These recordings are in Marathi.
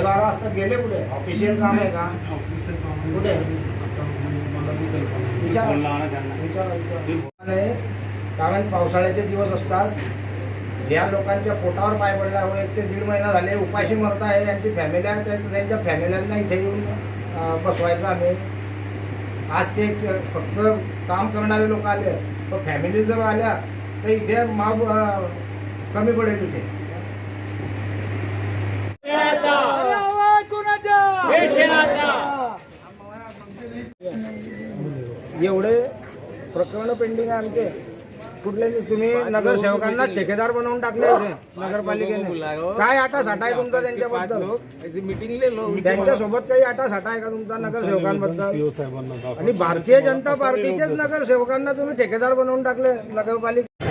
गेले कुठे? ऑफिशियल काम आहे का? कुठे? विचारा. विचारा, विचारा. आणि कारण पावसाळ्याचे दिवस असतात. या लोकांच्या पोटावर पाय पडला. हो एक ते दीड महिना झाले. उपाशी मरत आहे. यांची फॅमिली आहे. त्या- त्यांच्या फॅमिल्यांना इथे येऊन अं, बसवायचं आम्ही आज ते फक्त काम करणारे लोक आले. पण फॅमिली जर आल्या तर इथे माप अं, कमी पडेल इथे. एवढे प्रकरण पेंडिंग आहे आमचे कुठले. तुम्ही नगरसेवकांना ठेकेदार बनवून टाकले इथे नगरपालिकेने. काय आटा साठा आहे तुमचा त्यांच्याबद्दल? मीटिंग ले लो त्यांच्यासोबत काही आटा साठा आहे का तुमचा नगरसेवकांबद्दल? आणि भारतीय जनता पार्टीचेच नगरसेवकांना तुम्ही ठेकेदार बनवून टाकले नगरपालिका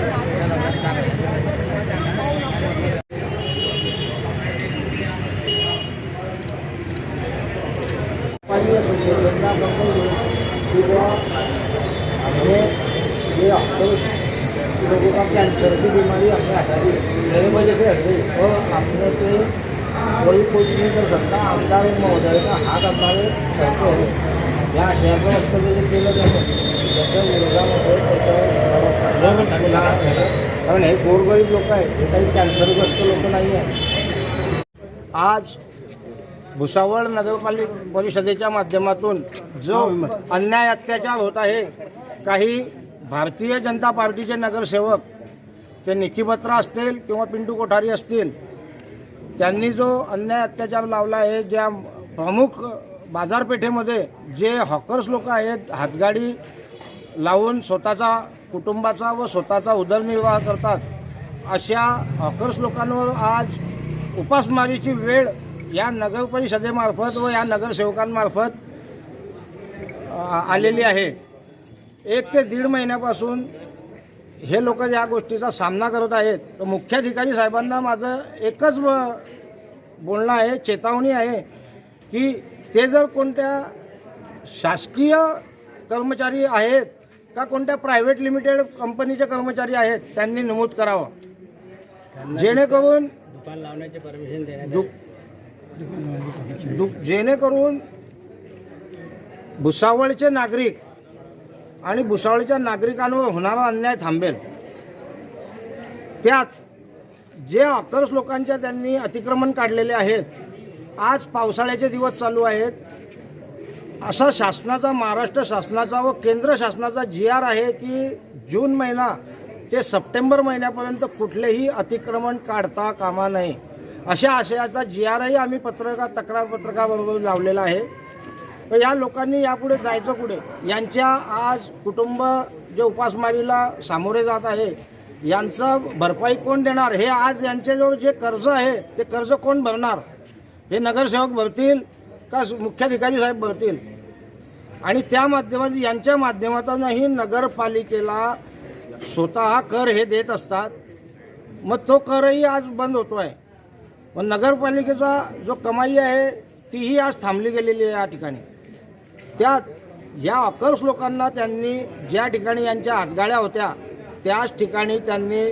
लोगों कैंसर की बीमारी हमने हटा दी मेरी वजह से हट गई और हमने कोई कुछ नहीं कर सकता आमदार महोदय का हात हमारे करते हैं या गुन्हा कारण हे गोरगरीब लोक आहेत हे काही कॅन्सरग्रस्त आज भुसावळ नगरपालिका परिषदेच्या माध्यमातून जो अन्याय अत्याचार होत आहे काही भारतीय जनता पार्टीचे नगरसेवक ते निकी बत्रा असतील किंवा पिंटू कोठारी असतील त्यांनी जो अन्याय अत्याचार लावला आहे ज्या प्रमुख बाजारपेठेमध्ये जे हॉकर्स लोक आहेत हातगाडी लावून स्वतःचा कुटुंबाचा व स्वतःचा उदरनिर्वाह करतात अशा हॉकर्स लोकांवर आज उपासमारीची वेळ या नगर परिषदेमार्फत व या नगरसेवकांमार्फत आलेली आहे. एक ते दीड महिन्यापासून हे लोक या गोष्टीचा सामना करत आहेत तर मुख्याधिकारी साहेबांना माझं एकच बोलणं आहे चेतावणी आहे की ते जर कोणत्या शासकीय कर्मचारी आहेत का कोणत्या प्रायव्हेट लिमिटेड कंपनीचे कर्मचारी आहेत त्यांनी नमूद करावं. जेणेकरून दुकान लावण्याचे परमिशन देण्यात दु- जेणेकरून भुसावळचे नागरिक आणि भुसावळच्या नागरिकांवर होणारा अन्याय थांबेल. त्यात जे अकरस लोकांच्या त्यांनी अतिक्रमण काढलेले आहेत आज पावसाळ्याचे दिवस चालू आहेत. असा शासनाचा महाराष्ट्र शासनाचा व केंद्र शासनाचा जी आर आहे की जून महिना ते सप्टेंबर महिन्यापर्यंत कुठलेही अतिक्रमण काढता कामा नये. अशा आशयाचा जी आरही आम्ही पत्रकार तक्रार पत्रकाबरोबर लावलेला आहे. तर या लोकांनी यापुढे जायचं कुठे? यांच्या आज कुटुंब जे उपासमारीला सामोरे जात आहे यांचं भरपाई कोण देणार? हे आज यांच्याजवळ जे कर्ज आहे ते कर्ज कोण भरणार? हे नगरसेवक भरतील का मुख्याधिकारी साहेब भरतील? आणि त्या माध्यमातून यांच्या माध्यमातूनही नगरपालिकेला स्वतः कर हे देत असतात. मग तो करही आज बंद होतो आहे पण नगरपालिकेचा जो कमाई आहे तीही आज थांबली गेलेली आहे या ठिकाणी. त्यात या अकर्स लोकांना त्यांनी ज्या ठिकाणी यांच्या हातगाड्या होत्या त्याच ठिकाणी त्यांनी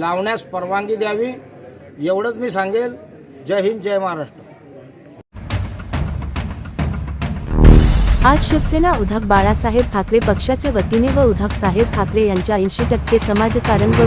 लावण्यास परवानगी द्यावी एवढंच मी सांगेल. जय हिंद जय महाराष्ट्र. आज शिवसेना उद्धव बाळासाहेब ठाकरे पक्षाचे वतीने व उद्धव साहेब ठाकरे यांच्या ऐंशी टक्के समाजकारण व